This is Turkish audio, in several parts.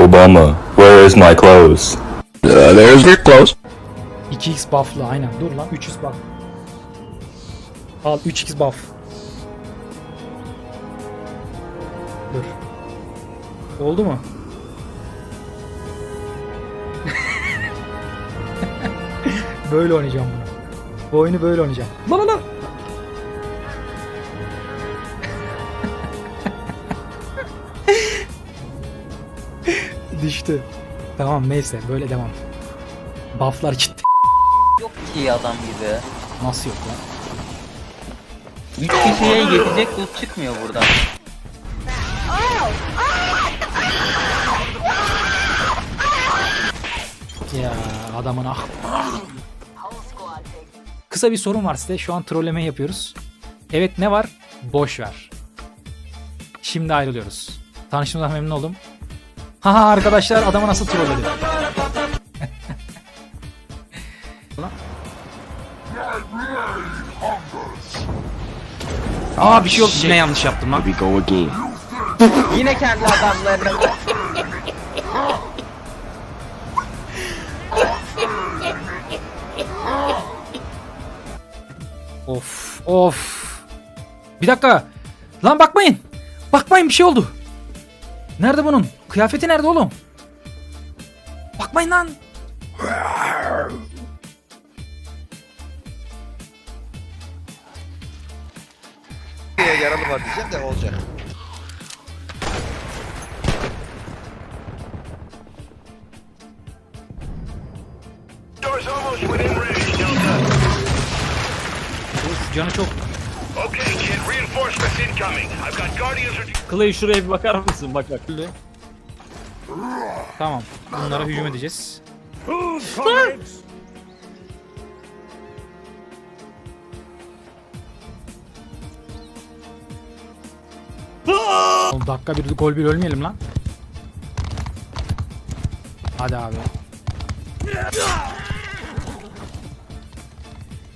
Obama, where is my clothes? Uh, there's your clothes. 2x buff'lı aynen. Dur lan 3x buff. Al 3x buff. Dur. Oldu mu? böyle oynayacağım bunu. Bu oyunu böyle oynayacağım. La la la. Düştü. Tamam neyse böyle devam. Bufflar gitti. Yok ki adam gibi. Nasıl yok lan? 3 kişiye yetecek loot çıkmıyor buradan. Ya adamın ah. Kısa bir sorun var size. Şu an trolleme yapıyoruz. Evet ne var? Boş ver. Şimdi ayrılıyoruz. Tanıştığımdan memnun oldum. Haha arkadaşlar adamı nasıl trolledi? Aa bir şey oldu. Yine yanlış yaptım lan. Go again. Yine kendi adamlarına Of of. Bir dakika. Lan bakmayın. Bakmayın bir şey oldu. Nerede bunun? Kıyafeti nerede oğlum? Bakmayın lan. yaralı var diyeceğim de olacak. Of, Canı çok. Okay, kid, reinforcements incoming. I've got Guardians. Clay şuraya bir bakar mısın? Bak bak. Tamam. Bunlara hücum edeceğiz. Oğlum dakika bir gol bir ölmeyelim lan. Hadi abi.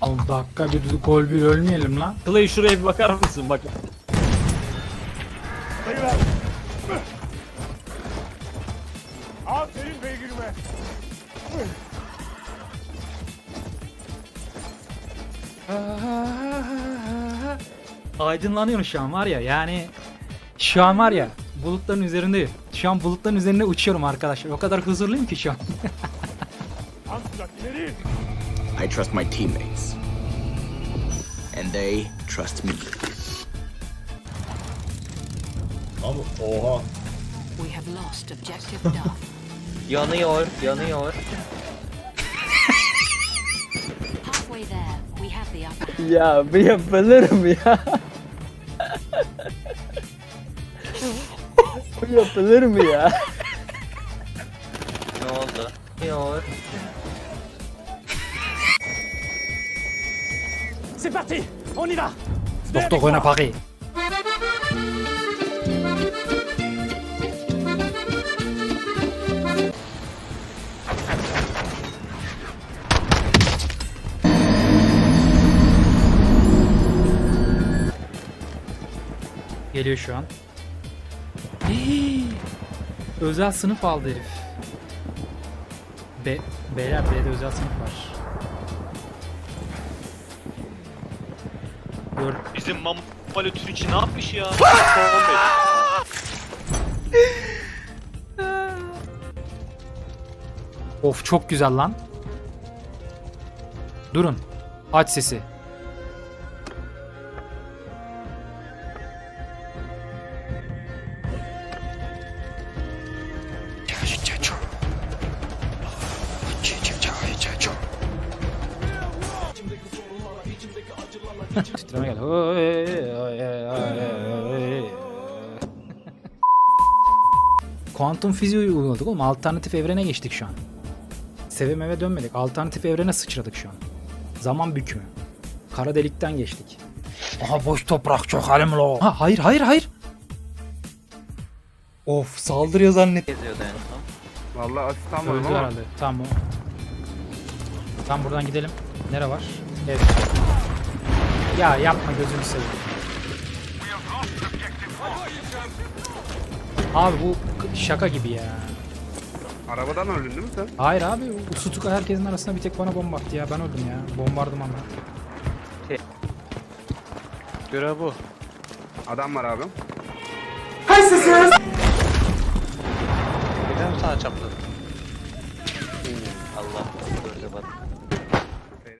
Oğlum dakika bir gol bir ölmeyelim lan. Clay şuraya bir bakar mısın? Bak. Aferin beygirme. Aydınlanıyorum şu an var ya yani şu an var ya bulutların üzerindeyim. Şu an bulutların üzerinde uçuyorum arkadaşlar. O kadar huzurluyum ki şu an. Amstrak ileri. I trust my teammates. And they trust me. We have lost objective Duff. yanıyor, yanıyor. Halfway there, we have the upper hand. Ya bu yapılır mı ya? bu yapılır mı ya? ne oldu? Yanıyor. C'est parti, on y va. Doktor oyna Paris. Geliyor şu an. Hii! özel sınıf aldı herif. B, beyler B'de özel sınıf var. Gör, Bizim mamulatür için ne yapmış ya? Of çok güzel lan. Durun. Aç sesi. Titreme geldi. Kuantum fiziği uyguladık oğlum. Alternatif evrene geçtik şu an. Seve meve dönmedik. Alternatif evrene sıçradık şu an. Zaman bükümü. Kara delikten geçtik. Aha boş toprak çok halim lo. Ha hayır hayır hayır. Of saldırıyor zannet. Geziyordu en son. Vallahi asistan Öldü herhalde. Tamam o. Tam buradan gidelim. Nere var? Evet. Ya yapma gözünü seveyim. Abi bu şaka gibi ya. Arabadan öldün değil mi sen? Hayır abi bu herkesin arasında bir tek bana bomba attı ya ben öldüm ya. Bombardım ama. Şey, Görev bu. Adam var abi. Kaysasınız. Neden sana çapladım? Hmm, Allah gördü bana.